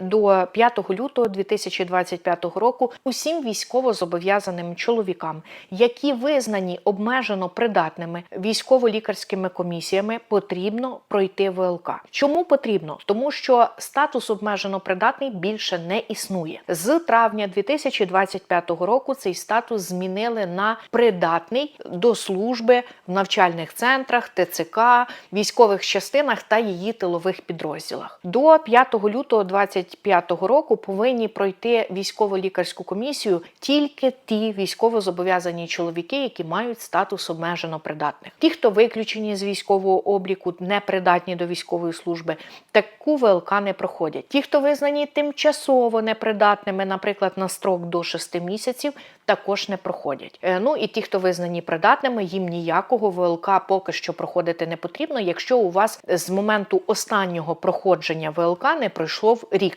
до 5 лютого 2025 року усім військовозобов'язаним чоловікам, які визнані обмежено придатними військово-лікарськими комісіями, потрібно пройти ВЛК. Чому потрібно? Тому що статус обмежено придатний більше не існує. З травня 2025 року цей статус змінили на придатний до служби в навчальних центрах, ТЦК, військових частинах та її тилових підрозділах. До 5 лютого 2025 року повинні пройти військово-лікарську комісію тільки ті військово-зобов'язані чоловіки, які мають статус обмежено придатних. Ті, хто виключені з військового обліку, не придатні до військової служби, таку ВЛК не проходять. Ті, хто визнані тимчасово непридатними, наприклад, на строк до 6 місяців, також не проходять. Е, Ну і ті, хто визнані придатними, їм ніякого ВЛК поки що проходити не потрібно, якщо у вас з моменту останнього проходження ВЛК не пройшов рік.